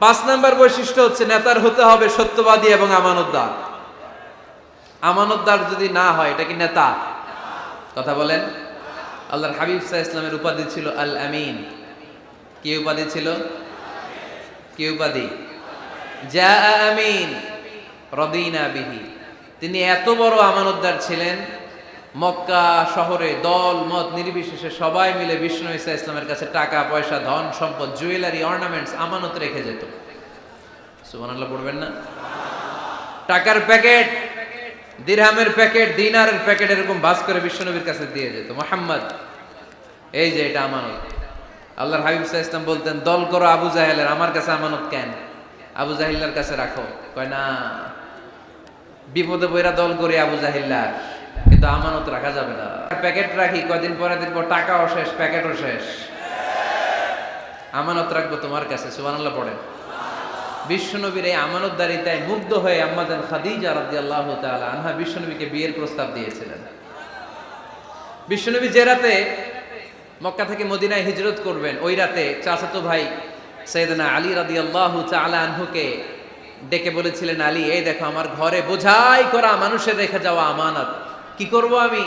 পাঁচ নাম্বার বৈশিষ্ট্য হচ্ছে নেতার হতে হবে সত্যবাদী এবং আমানতদার। আমানতদার যদি না হয়, এটা কি নেতা? কথা বলেন। আল্লাহর হাবিব সাহা ইসলামের উপাধি ছিল আল আমিন কি উপাধি ছিল? কি উপাধি? যা আমিন। রদিনা বিহি। তিনি এত বড় আমানতদার ছিলেন মক্কা শহরে দল, মত নির্বিশেষে সবাই মিলে বিষ্ণু ইসা ইসলামের কাছে টাকা, পয়সা, ধন, সম্পদ, জুয়েলারি, অর্নামেন্টস, আমানত রেখে যেত। সুবহানাল্লাহ পড়বেন না? টাকার প্যাকেট, দিরহামের প্যাকেট, দিনারের প্যাকেট এরকম বাস করে বিশ্বনবীর কাছে দিয়ে যেত। মোহাম্মদ, এই যে এটা আমানত। আল্লাহর হাবিব সাহা ইসলাম বলতেন, দল করো আবু জাহেলের, আমার কাছে আমানত কেন? আবু জাহিল্লার কাছে রাখো। কয়, না। বিপদে বইরা দল করে আবু জাহিল্লার। কিন্তু আমানত রাখা যাবে না। প্যাকেট রাখি কয়দিন পরে দেখব টাকাও শেষ, প্যাকেটও শেষ। আমানত রাখব তোমার কাছে সুবানাল্লাহ পড়েন। বিশ্বনবীর এই আমানতদারিতায় মুগ্ধ হয়ে আম্মাজান খাদিজা রাদিয়াল্লাহু তাআলা আনহা বিশ্বনবীকে বিয়ের প্রস্তাব দিয়েছিলেন। বিশ্বনবী যে রাতে মক্কা থেকে মদিনায় হিজরত করবেন, ওই রাতে চাচাতো ভাই সৈয়দনা আলী রাদিয়াল্লাহু তাআলা আনহুকে ডেকে বলেছিলেন, আলী, এই দেখো, আমার ঘরে বোঝাই করা মানুষের রেখে যাওয়া আমানত। কি করব আমি?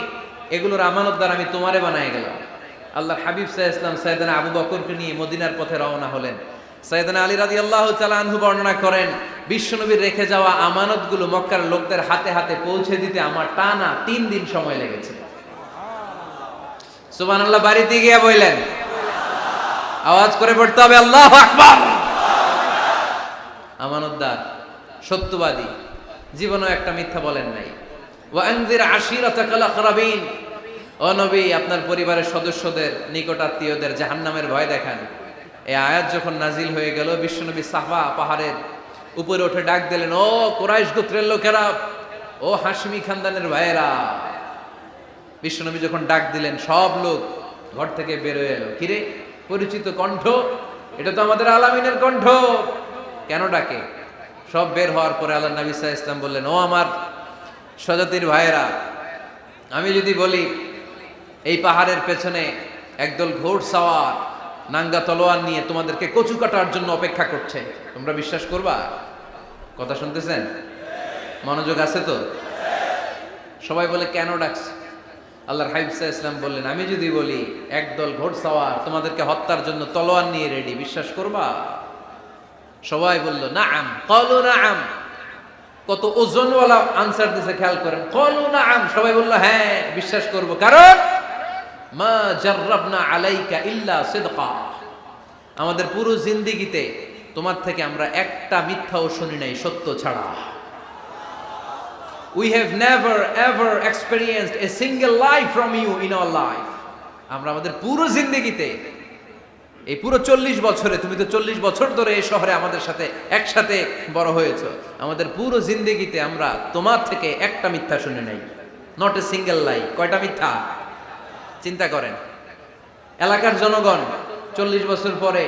এগুলোর আমানত দ্বারা আমি তোমারে বানায় গেলাম। আল্লাহ হাবিব সাহ ইসলাম সৈয়দনা আবু বকরকে নিয়ে মদিনার পথে রওনা হলেন। সৈয়দনা আলী রাদি আল্লাহ আনহু বর্ণনা করেন, বিশ্বনবীর রেখে যাওয়া আমানতগুলো মক্কার লোকদের হাতে হাতে পৌঁছে দিতে আমার টানা তিন দিন সময় লেগেছে। সুবান আল্লাহ বাড়িতে গিয়ে বললেন, আওয়াজ করে পড়তে হবে, আল্লাহ আকবার। আমানতদার, সত্যবাদী, জীবনেও একটা মিথ্যা বলেন নাই। ওয়ানজির আশিরাতাকাল আকরাবিন। ও নবী, আপনার পরিবারের সদস্যদের, নিকট আত্মীয়দের জাহান্নামের ভয় দেখান। এই আয়াত যখন নাজিল হয়ে গেল, বিশ্বনবী সাফা পাহাড়ের উপরে উঠে ডাক দিলেন, ও কোরাইশ গোত্রের লোকেরা, ও হাসমি খানদানের ভাইয়েরা। বিশ্বনবী যখন ডাক দিলেন, সব লোক ঘর থেকে বেরোয় এলো। কিরে, পরিচিত কণ্ঠ? এটা তো আমাদের আলামিনের কণ্ঠ। কেন ডাকে? সব বের হওয়ার পরে আল্লাহ নবী সাহা ইসলাম বললেন, ও আমার স্বজাতির ভাইয়েরা, আমি যদি বলি, এই পাহাড়ের পেছনে একদল ঘোড় সাওয়ার নাঙ্গা তলোয়ার নিয়ে তোমাদেরকে কচু কাটার জন্য অপেক্ষা করছে। তোমরা বিশ্বাস করবা? কথা শুনতেছেন? মনোযোগ আছে তো? সবাই বলে, কেন ডাকছে? আল্লাহর হাইবসা ইসলাম বললেন, আমি যদি বলি, একদল ঘোড়সাওয়ার তোমাদেরকে হত্যার জন্য তলোয়ার নিয়ে রেডি বিশ্বাস করবা? সবাই বলল না আম কলো না আম কত ওজনওয়ালা আনসার দিছে, খেয়াল করেন। কলো না আম সবাই বলল হ্যাঁ বিশ্বাস করব। কারণ, মা জাররাবনা আলাইকা ইল্লা সিদকা। আমাদের পুরো জিন্দিগিতে তোমার থেকে আমরা একটা মিথ্যাও শুনি নাই, সত্য ছাড়া। We have never, ever experienced a single lie from you in our life. আমরা আমাদের পুরো জিন্দগিতে এই পুরো চল্লিশ বছরে, তুমি তো চল্লিশ বছর ধরে এই শহরে আমাদের সাথে একসাথে বড় হয়েছো। আমাদের পুরো জিন্দগিতে আমরা তোমার থেকে একটা মিথ্যা শুনে নাই। নট এ সিঙ্গেল লাই কয়টা মিথ্যা? চিন্তা করেন। এলাকার জনগণ চল্লিশ বছর পরে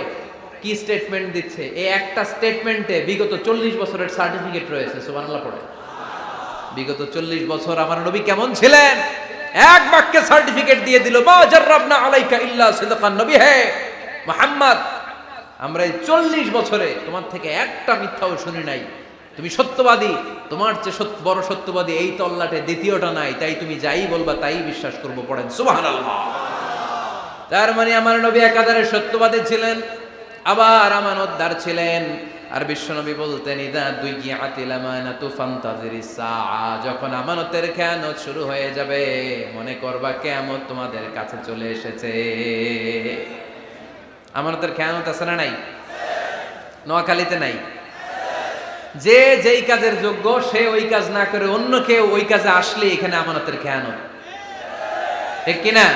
কি স্টেটমেন্ট দিচ্ছে? এই একটা স্টেটমেন্টে বিগত চল্লিশ বছরের সার্টিফিকেট রয়েছে, সুবহানাল্লাহ পড়ে। বিগত চল্লিশ বছর আমার নবী কেমন ছিলেন? এক বাক্যে সার্টিফিকেট দিয়ে দিল, মা জাররাবনা আলাইকা ইল্লা নবী হে। মোহাম্মদ, আমরা এই চল্লিশ বছরে তোমার থেকে একটা মিথ্যাও শুনি নাই। তুমি সত্যবাদী, তোমার সত্য বড় সত্যবাদী, এই তল্লাটে দ্বিতীয়টা নাই, তাই তুমি যাই বলবা তাই বিশ্বাস করব, পড়েন। সুবহানাল্লাহ। তার মানে আমার নবী একাধারে সত্যবাদী ছিলেন, আবার আমানতদার ছিলেন। আর বিশ্বনবী বলতেন যখন আমানতের খেয়ানত শুরু হয়ে যাবে, মনে করবা কিয়ামত তোমাদের কাছে চলে এসেছে। আমানতের খেয়ানত আছে না নাই? নোয়াখালীতে নাই? যে যেই কাজের যোগ্য, সে ওই কাজ না করে অন্য কেউ ওই কাজে আসলে এখানে আমানতের খেয়ানত। ঠিক কিনা?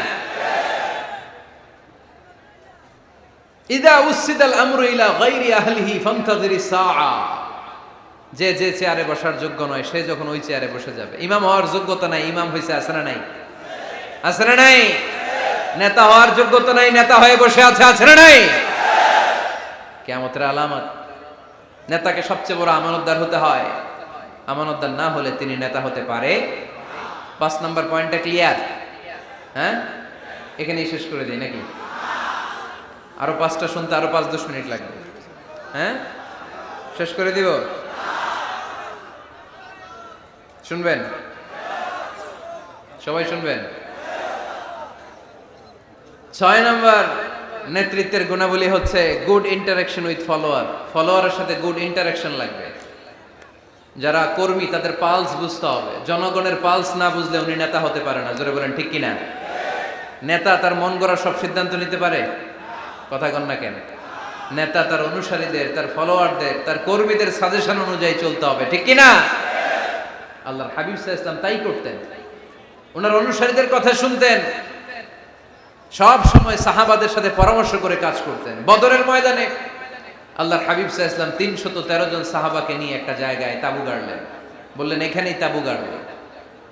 ইদা উসিদাল আমরু ইলা গায়রি আহলিহি ফান্তাজিরি সাআ। যে যে চেয়ারে বসার যোগ্য নয়, সে যখন ওই চেয়ারে বসে যাবে। ইমাম হওয়ার যোগ্যতা নাই, ইমাম হইছে না নাই? না নাই? নেতা হওয়ার যোগ্যতা নাই, নেতা হয়ে বসে আছে আছে না নাই? কিয়ামতের আলামত, নেতাকে সবচেয়ে বড় আমানতদার হতে হয়। আমানতদার না হলে তিনি নেতা হতে পারে পাঁচ নাম্বার পয়েন্টটা ক্লিয়ার হ্যাঁ? এখানেই শেষ করে দিই, নাকি? আরও পাঁচটা শুনতে আরও পাঁচ দশ মিনিট লাগবে। হ্যাঁ? শেষ করে দিব? শুনবেন? সবাই শুনবেন? ছয় নম্বর নেতৃত্বের গুণাবলী হচ্ছে গুড ইন্টারাকশন উইথ ফলোয়ার ফলোয়ারের সাথে গুড ইন্টারাকশন লাগবে। যারা কর্মী, তাদের পালস বুঝতে হবে। জনগণের পালস না বুঝলে উনি নেতা হতে পারে না। জোরে বলেন, ঠিক কিনা? নেতা তার মন গড়া সব সিদ্ধান্ত নিতে পারে? কথা কন না কেন? নেতা তার অনুসারীদের, তার ফলোয়ারদের তার কর্মীদের সাজেশন অনুযায়ী চলতে হবে। ঠিক কিনা? আল্লাহর হাবিব সাহা ইসলাম তাই করতেন। ওনার অনুসারীদের কথা শুনতেন। সব সময় সাহাবাদের সাথে পরামর্শ করে কাজ করতেন। বদরের ময়দানে আল্লাহর হাবিব সাহা ইসলাম তিনশত তেরো জন সাহাবাকে নিয়ে একটা জায়গায় তাবু গাড়লেন। বললেন, এখানেই তাবু গাড়বো।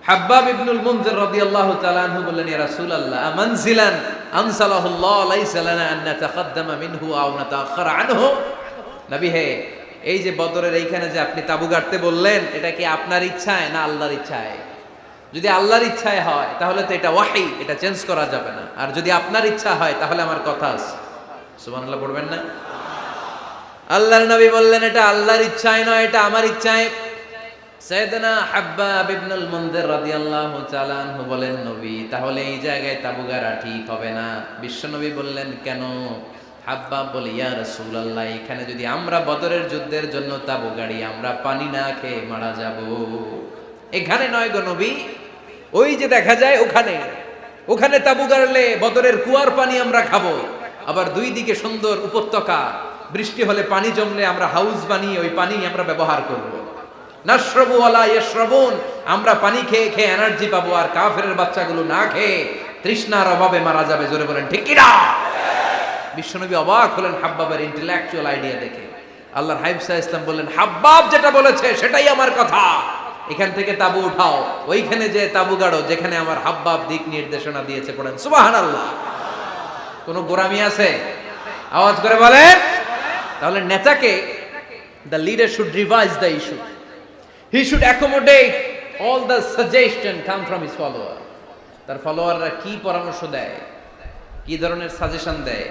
হাব্বাব ইবনুল মুনজির রাদিয়াল্লাহু তাআলা আনহু বললেন, ইয়া রাসূলুল্লাহ, আমানজিলান আনসালাহুল্লাহ লাইসা লানা আন নাতাকাদ্দামা মিনহু আও নাতাআখারা আনহু? নবী হে, এই যে বদরের এইখানে যে আপনি তাবু গাড়তে বললেন, এটা কি আপনার ইচ্ছায় না আল্লাহর ইচ্ছায়? যদি আল্লাহর ইচ্ছায় হয়, তাহলে তো এটা ওয়াহি, এটা চেঞ্জ করা যাবে না। আর যদি আপনার ইচ্ছা হয়, তাহলে আমার কথা আছে। সুবহানাল্লাহ পড়বেন না? আল্লাহর নবী বললেন, এটা আল্লাহর ইচ্ছায় নয়, এটা আমার ইচ্ছায়। সৈয়দনা হাব্বাব ইবনুল মুনজির রাদিয়াল্লাহু তাআলা আনহু বলেন, নবী, তাহলে এই জায়গায় তাবু গাড়া ঠিক হবে না। বিশ্বনবী বললেন, কেন? হাব্বাব বলে, ইয়া রাসূলুল্লাহ, এখানে যদি আমরা বদরের যুদ্ধের জন্য তাবু গাড়ি আমরা পানি না খেয়ে মারা যাব। এখানে নয় গো নবী ওই যে দেখা যায় ওখানে ওখানে তাবু গাড়লে বদরের কুয়ার পানি আমরা খাব। আবার দুই দিকে সুন্দর উপত্যকা, বৃষ্টি হলে পানি জমলে আমরা হাউস বানিয়ে ওই পানি আমরা ব্যবহার করব। নাশ্রবু আলা ইয়াশরাবুন, আমরা পানি খেয়ে খেয়ে এনার্জি পাবো আর কাফের বাচ্চাগুলো না খেয়ে তৃষ্ণার অভাবে মারা যাবে, জোরে বলেন, ঠিক কিনা? বিশ্বনবী অবাক হলেন হাব্বাবের ইন্টেলেকচুয়াল আইডিয়া দেখে। আল্লাহর হাইব সাহা ইসলাম বললেন, হাব্বাব যেটা বলেছে সেটাই আমার কথা। এখান থেকে তাবু উঠাও। ওইখানে যে তাবু গাড়ো, যেখানে আমার হাব্বাব দিক নির্দেশনা দিয়েছে পড়েন। সুবাহান আল্লাহ কোনো গোরামি আছে? আওয়াজ করে বলেন। তাহলে নেতাকে the leader should revise the issue he should accommodate all the suggestion come from his follower তার ফলোয়াররা কি পরামর্শ দেয়? কি ধরনের সাজেশন দেয়?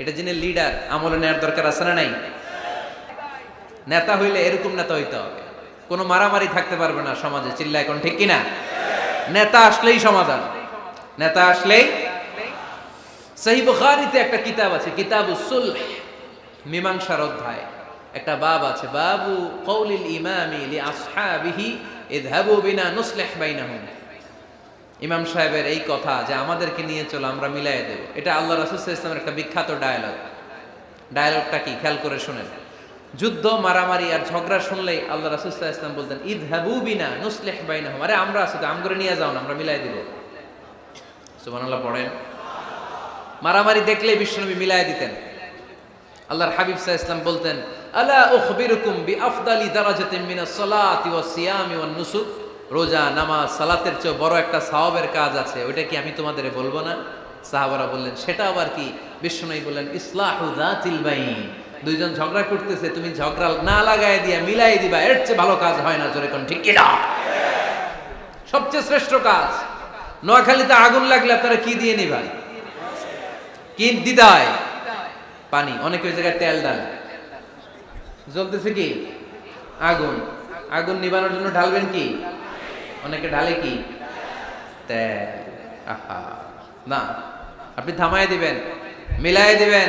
এটা যিনি লিডার আমলে নেওয়ার দরকার আছে না নাই? নেতা হইলে এরকম নেতা হইতে হবে। কোনো মারামারি থাকতে পারবে না সমাজে চিল্লা এখন ঠিক কিনা? নেতা আসলেই সমাধান। নেতা আসলেই সহি বুখারিতে একটা কিতাব আছে কিতাব সুলহ, মীমাংসার অধ্যায়। একটা বাব আছে, বাবু কৌলিল ইমামি লি আসহাবিহি ইযহাবু বিনা নুসলিহ বাইনাহুম। ইমাম সাহেবের এই কথা যে আমাদেরকে নিয়ে চলো, আমরা মিলাই দেব। এটা আল্লাহ রাসূল সাল্লাল্লাহু আলাইহি একটা বিখ্যাত ডায়ালগ। ডায়ালগটা কি? খেয়াল করে শুনেন। যুদ্ধ, মারামারি আর ঝগড়া শুনলেই আল্লাহ রাসূল সাল্লাল্লাহু আলাইহি ওয়াসাল্লাম বলতেন ইযহাবু বিনা নুসলিহ বাইনাহুম। আরে আমরা আছি তো, আমগরে নিয়ে যাও না, আমরা মিলাই দেব। সুবহানাল্লাহ, পড়েন। মারামারি দেখলে বিশ্বনবী মিলাই দিতেন। আল্লাহর হাবিব সাহ ইসলাম বলতেন, আলা উখবিরুকুম বি আফদালি দারাজাতিন মিনাস সালাতি ওয়াস সিয়ামি ওয়ান নুসুক। রোজা, নামাজ, সালাতের চেয়ে বড় একটা সাওয়াবের কাজ আছে, ওইটা কি আমি তোমাদের বলব না? সাহাবারা বললেন, সেটা আবার কি? বিশ্বনবী বললেন, ইসলাহু যাতিল বাইন। দুইজন ঝগড়া করতেছে, তুমি ঝগড়া না লাগায় দিয়া মিলাই দিবা, এর চেয়ে ভালো কাজ হয় না জোরে কোন, ঠিক কি না? সবচেয়ে শ্রেষ্ঠ কাজ, নোয়াখালীতে আগুন লাগলে আপনারা কি দিয়ে নিবেন? কি দিতে হয় পানি, অনেক ওই জায়গায় তেল ডাল জ্বলতেছে কি? আগুন। আগুন নিবানোর জন্য ঢালবেন কি? অনেকে ঢালে কি? তেল, আহা। না, আপনি থামায় দিবেন, মিলাই দিবেন।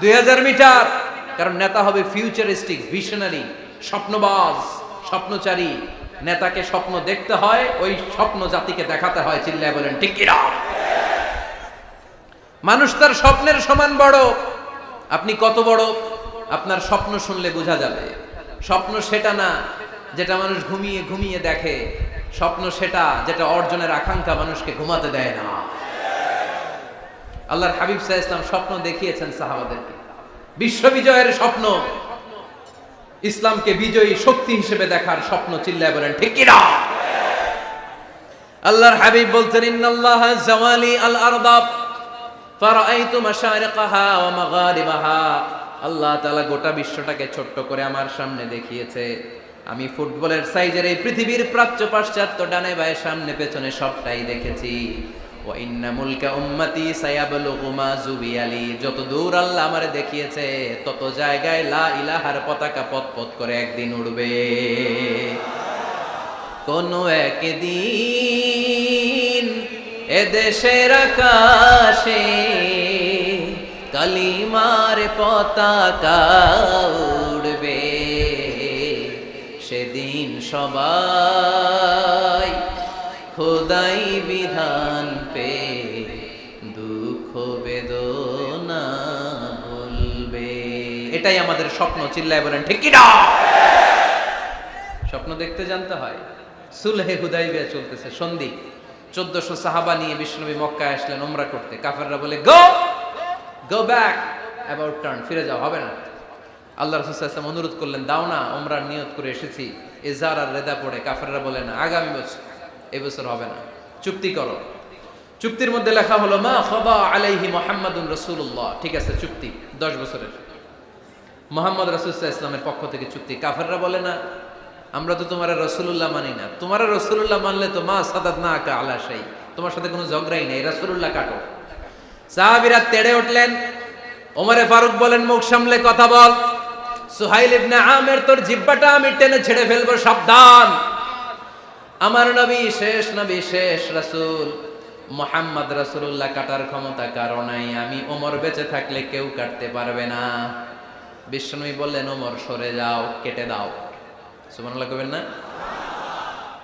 দুই হাজার মিটার। কারণ নেতা হবে ফিউচারিস্টিক ভিশনারি স্বপ্নবাজ, স্বপ্নচারী। নেতাকে স্বপ্ন দেখতে হয়, ওই স্বপ্ন জাতিকে দেখাতে হয়, চিল্লায় বলেন, ঠিক মানুষ তার স্বপ্নের সমান বড়। আপনি কত বড়? আপনার স্বপ্ন শুনলে বোঝা যাবে। স্বপ্ন সেটা না, যেটা মানুষ ঘুমিয়ে ঘুমিয়ে দেখে। স্বপ্ন সেটা, যেটা অর্জনের আকাঙ্ক্ষা মানুষকে ঘুমাতে দেয় না। আল্লাহর হাবিব সাহা ইসলাম স্বপ্ন দেখিয়েছেন সাহাবাদেরকে। বিশ্ববিজয়ের স্বপ্ন। ইসলামকে বিজয়ী শক্তি হিসেবে দেখার স্বপ্ন চিল্লায় বলেন, ঠিক কিনা? আল্লাহর হাবিব বলতেন ইন্নাল্লাহ জাওয়ালি আল আরদাব ফারাআইতু মাশারিকাহা ওয়া মাগারিবাহা। আল্লাহ তাআলা গোটা বিশ্বটাকে ছোট্ট করে আমার সামনে দেখিয়েছে। আমি ফুটবলের সাইজের এই পৃথিবীর প্রাচ্য পাশ্চাত্য ডানে বায়ে সামনে পেছনে সবটাই দেখেছি। যত দূর আল্লাহ আমারে দেখিয়েছে, তত জায়গায় লা ইলাহার পতাকা পথ পথ করে একদিন উড়বে। কোনো একদিন এদেশের আকাশে কালিমার পতাকা উড়বে। সেদিন সবাই খোদাই বিধান এটাই আমাদের স্বপ্ন, চিল্লায় বলেন, ঠিক না স্বপ্ন দেখতে জানতে হয়। সুলহে হুদাইবিয়া চলতেছে, সন্ধি। চোদ্দশো সাহাবা নিয়ে বিষ্ণবী মক্কায় আসলেন ওমরা করতে। কাফেররা বলে, go go back about turn ফিরে যাও, হবে না। আল্লাহ রসুলাম অনুরোধ করলেন, দাও না ওমরার নিয়ত করে এসেছি। এজার আর রেদা পড়ে। কাফেররা বলে, না, আগামী বছর এবছর হবে না। চুক্তি করো। চুক্তির মধ্যে লেখা হলো, মা খবা আলাইহি মোহাম্মদুন রসুল্লাহ ঠিক আছে, চুক্তি, দশ বছরের। মোহাম্মদ রাসুল্লাহ ইসলামের পক্ষ থেকে চুক্তি। কাফেররা বলে না, আমরা তো তোমার রসুল্লাহ মানি না। তোমার রসুল্লাহ মানলে তো মা সাদাত না আঁকা আলা সেই তোমার সাথে কোনো ঝগড়াই নেই। রসুল্লাহ কাটো। সাহাবিরা তেড়ে উঠলেন। ওমরে ফারুক বলেন, মুখ সামলে কথা বল। সুহাইল ইবনে আমের তোর জিব্বাটা আমি টেনে ছেড়ে ফেলব, সাবধান। আমার নবী শেষ নবী শেষ রাসূল। মোহাম্মদ রাসূলুল্লাহ কাটার ক্ষমতা কারণাই আমি ওমর বেঁচে থাকলে কেউ কাটতে পারবে না। বিষ্ণুই বললেন, ওমর, সরে যাও, কেটে দাও। সুবহানাল্লাহ কবেন না?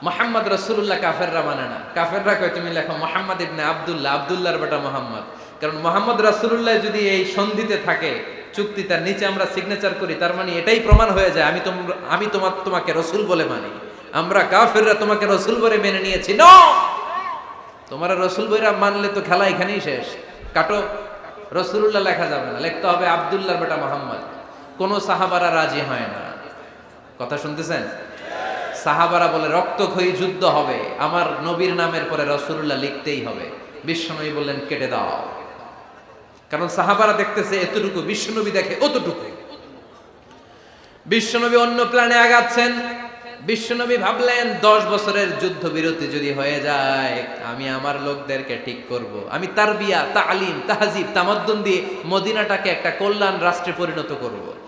মোহাম্মদ রসুল্লাহ কাফেররা মানে না। কাফেররা কয়, তুমি লেখো মোহাম্মদ ইবনে আবদুল্লাহ, আব্দুল্লাহর বেটা মোহাম্মদ। কারণ মোহাম্মদ রাসুল্লাহ যদি এই সন্ধিতে থাকে, চুক্তি তার নিচে আমরা সিগনেচার করি, তার মানে এটাই প্রমাণ হয়ে যায়, আমি তোমরা আমি তোমার তোমাকে রসুল বলে মানি। আমরা কাফেররা তোমাকে রসুল বলে মেনে নিয়েছি। ন! তোমার রসুল বইরা মানলে তো খেলা এখানেই শেষ। কাটো রসুল্লাহ লেখা যাবে না। লিখতে হবে আব্দুল্লাহর বেটা মোহাম্মদ। কোন সাহাবারা রাজি হয় না। কথা শুনতেছেন? সাহাবারা বলে, রক্তক্ষয়ী যুদ্ধ হবে। আমার নবীর নামের পরে রসুল্লাহ লিখতেই হবে। বিশ্বনবী বললেন, কেটে দাও। কারণ সাহাবারা দেখতেছে, এতটুকু বিশ্বনবী দেখে অতটুকু। বিশ্বনবী অন্য প্ল্যানে আগাচ্ছেন। বিশ্বনবী ভাবলেন, দশ বছরের যুদ্ধ বিরতি যদি হয়ে যায়, আমি আমার লোকদেরকে ঠিক করব। আমি তার বিয়া তালিম, তাহাজিব, তামাদ্দুন দিয়ে মদিনাটাকে একটা কল্যাণ রাষ্ট্রে পরিণত করব।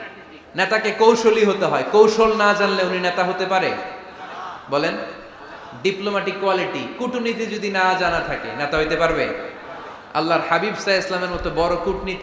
নেতাকে কৌশলী হতে হয়। কৌশল না জানলে উনি নেতা হতে পারে? বলেন ডিপ্লোম্যাটিক কোয়ালিটি কূটনীতি যদি না জানা থাকে, নেতা হইতে পারবে? আল্লাহর হাবিব সাহা ইসলামের মতো বড় কূটনীতি